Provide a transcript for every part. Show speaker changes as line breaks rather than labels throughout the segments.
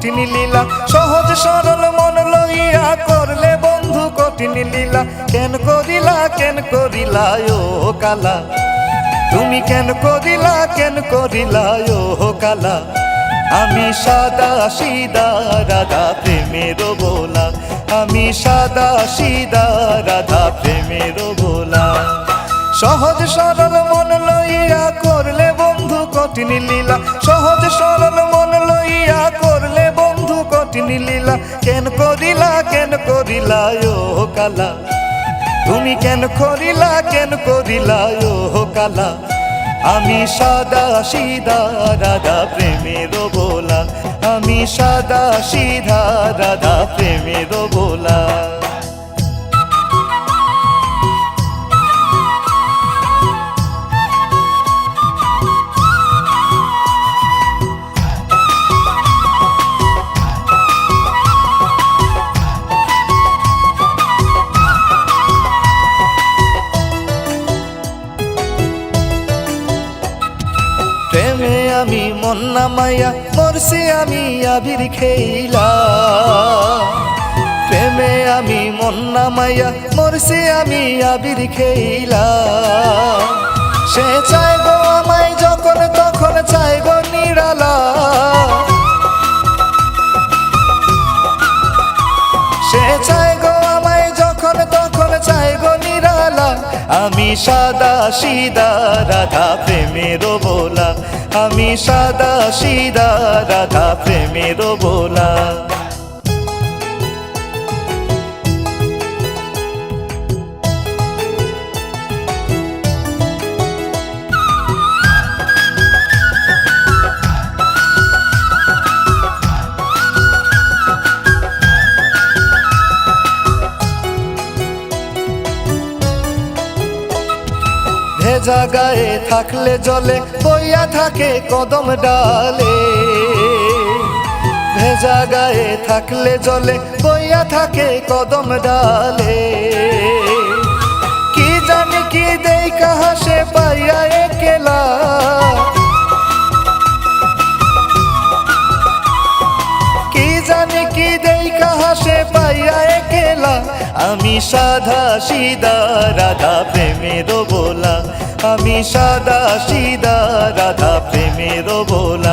কঠিন লীলা, সহজ সরল মন লইয়া করলে বন্ধু কঠিন লীলা। কেন করিলা কেন করিলা ও কালা? তুমি কেন করিলা কেন করিলা ও কালা? আমি সাদা সিদা রাধা প্রেমের বোলা। আমি সাদা সিদা রাধা প্রেমের বোলা। সহজ সরল মন লইয়া করলে বন্ধু কঠিন লীলা। সহজ সরল লীলা কেন করিলা কেন করিলা ও কালা? তুমি কেন করিলা কেন করিলা ও কালা? আমি সাদা সিধা দাদা প্রেমের বোলা। আমি সাদা সিধা দাদা প্রেমের প্রেমে আমি মন নামাইয়া, মরছি আমি আবির খেইলা। প্রেমে আমি মন নামাইয়া, মরছি আমি আবির খেইলা। সে চাইব আমায় যখন, তখন চাই নিরালা আমি সাদা সিদা রাধা প্রেমের বোলা আমি সাদা সিদা রাধা প্রেমের বোলা ভেজা গায়ে থাকলে জলে, বইয়া থাকে কদম ডালে। ভেজা গায়ে থাকলে জলে, বইয়া থাকে কদম ডালে। কি জানি কি দেই কাহা সে পাইয়া একেলা। কি জানি কি দেই কাহা সে পাইয়া একেলা। আমি সাধা সিদা রাধা, প্রেমের বোলা আমি সাদা সিদা রাধা প্রেমের বোলা।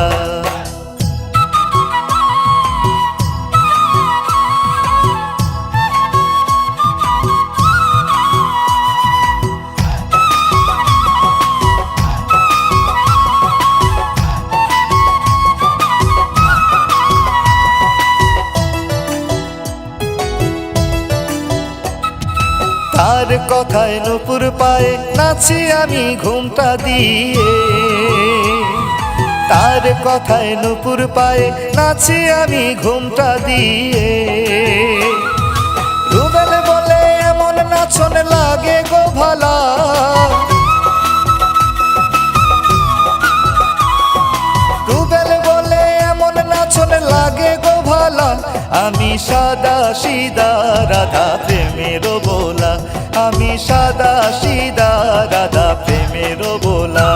তার কথায় নুপুর পায়ে নাচি আমি ঘুমটা দিয়ে। তার কথায় নুপুর পায়ে নাচি আমি ঘুমটা দিয়ে। রুবেল বলে, এমন নাচন লাগে গো ভালা। আমি সাদা সিদা রাধা প্রেমের বোলা। আমি সাদা সিদা রাধা প্রেমের বোলা।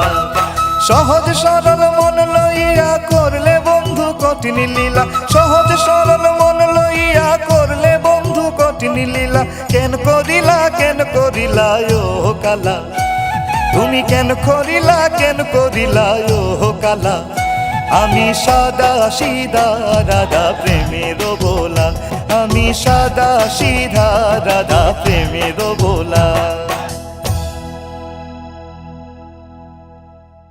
সহজ সরল মন লইয়া করলে বন্ধু কঠিন লীলা। সহজ সরল মন লইয়া করলে বন্ধু কঠিন লীলা। কেন করিলা কেন করিলা, ও কালা। তুমি কেন করিলা কেন করিলা, ও কালা। আমি সাদা সিধা রাধা প্রেমের বোলা। আমি সাদা সিধা রাধা প্রেমের বোলা।